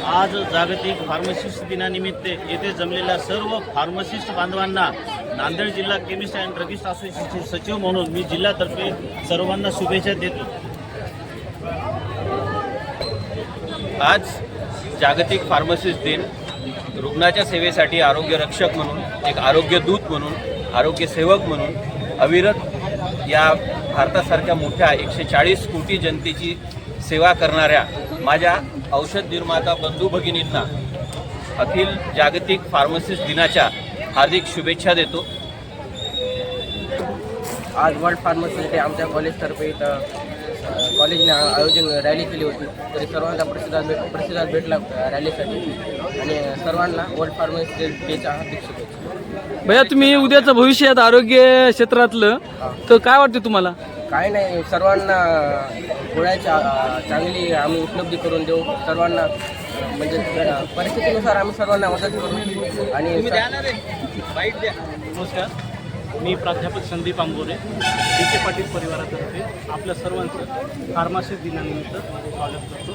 आज जागतिक फार्मसिस्ट दिनानिमित्त येथे जमलेल्या सर्व फार्मसिस्ट बांधवांना नांदेड जिल्हा केमिस्ट अँड ड्रगिस्ट असोसिएशनचे सचिव म्हणून मी जिल्ह्यातर्फे सर्वांना शुभेच्छा देतो. आज जागतिक फार्मसिस्ट दिन रुग्णाच्या सेवेसाठी आरोग्य रक्षक म्हणून एक आरोग्य दूत म्हणून आरोग्य सेवक म्हणून अविरत या भारतासारख्या मोठ्या एकशे चाळीस कोटी जनतेची सेवा करणाऱ्या माझ्या औषध निर्माता बंधू भगिनींना अखिल जागतिक फार्मासिस्ट दिनाच्या हार्दिक शुभेच्छा देतो. आज वर्ल्ड फार्मसी डे आमच्या कॉलेजतर्फे इथं कॉलेजने आयोजन रॅली केली होती. तरी सर्वांना प्रतिसाद भेट प्रतिसाद भेटला रॅलीसाठी. आणि सर्वांना वर्ल्ड फार्मसी डेच्या हार्दिक शुभेच्छा. भैया तुम्ही उद्याचं भविष्यात आरोग्य क्षेत्रातलं. तर काय वाटतं तुम्हाला? काय नाही सर्वांना गोळ्याच्या चांगली आम्ही उपलब्धी करून देऊ. सर्वांना म्हणजे परिस्थितीनुसार आम्ही सर्वांना मदत करू. आणि नमस्कार. मी प्राध्यापक संदीप आंबोरे डी के पाटील परिवारातर्फे आपल्या सर्वांचं फार्मासिस्ट दिनानिमित्त स्वागत करतो.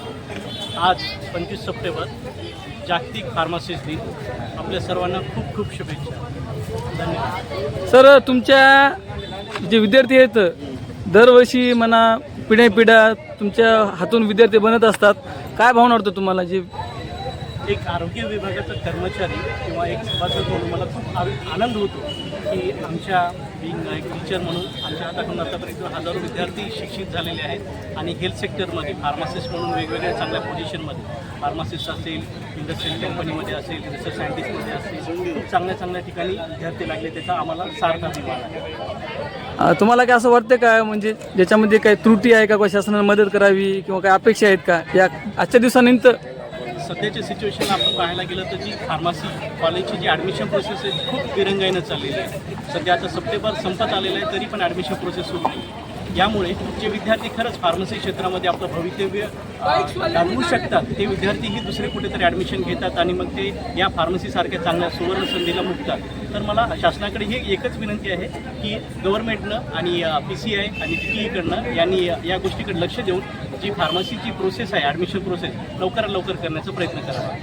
आज पंचवीस सप्टेंबर जागतिक फार्मासिस्ट दिन. आपल्या सर्वांना खूप खूप शुभेच्छा. धन्यवाद. सर तुमच्या जे विद्यार्थी आहेत दरवर्षी म्हणा पिढ्या पिढ्या तुमच्या हातून विद्यार्थी बनत असतात. काय भावना वाटतं तुम्हाला? जे एक आरोग्य विभागाचा कर्मचारी किंवा एक सभासद म्हणून मला खूप आनंद होतो की आमच्या बिंग एक टीचर म्हणून आमच्या हाताकडून आतापर्यंत हजारो विद्यार्थी शिक्षित झालेले आहेत. आणि हेल्थ सेक्टरमध्ये फार्मासिस्ट म्हणून वेगवेगळ्या चांगल्या पोझिशनमध्ये फार्मासिस्ट असेल इंडस्ट्रियल कंपनीमध्ये असेल रिसर्च सायंटिस्टमध्ये असेल खूप चांगल्या चांगल्या ठिकाणी विद्यार्थी लागले त्याचा आम्हाला सारखा अभिमान आहे. तुम्हाला काय असं वाटतं का? म्हणजे ज्याच्यामध्ये काही त्रुटी आहे का? किंवा मदत करावी किंवा काही अपेक्षा आहेत का? या आजच्या दिवसानंतर सध्याच्या सिच्युएशन आपण पाहायला गेलं तर जी फार्मसी कॉलेजची जी ॲडमिशन प्रोसेस आहे खूप विरंगाईनं चाललेली आहे. सध्या आता सप्टेंबर संपत आलेलं आहे तरी पण ॲडमिशन प्रोसेस सुरू आहे यामुळे जे विद्यार्थी खरंच फार्मसी क्षेत्रामध्ये आपलं भवितव्य घालवू शकतात ते विद्यार्थीही दुसरे कुठेतरी ॲडमिशन घेतात आणि मग ते या फार्मसीसारख्या चांगल्या सुवर्ण संधीला मुकतात. तर मला शासनाकडे ही एकच विनंती आहे की गव्हर्नमेंटनं आणि पी सी आय आणि टीईकडनं ईकडनं यांनी या गोष्टीकडे लक्ष देऊन जी फार्मसीची प्रोसेस आहे ॲडमिशन प्रोसेस लवकरात लवकर करण्याचा प्रयत्न करावा.